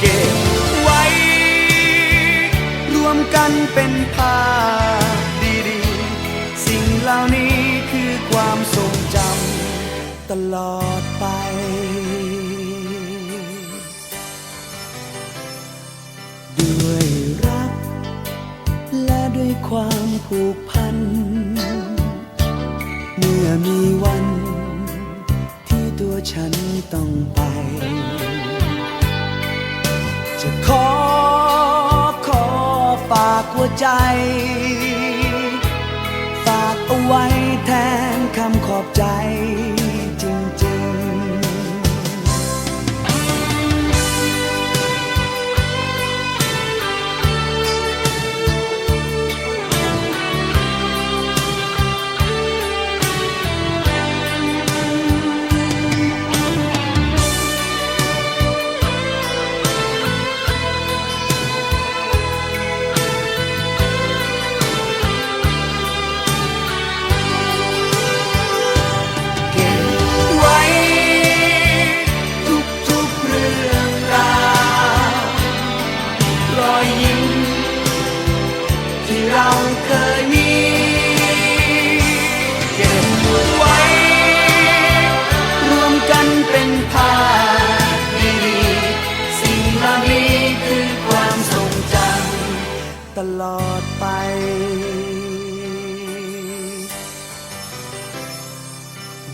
เก็บไว้ รวมกันเป็นภาพดีๆ สิ่งเหล่านี้คือความทรงจำตลอดไปด้วยรัก และด้วยความผูกพัน เมื่อมีวันที่ตัวฉันต้องไปากหัวใจ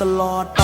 ตลอดไป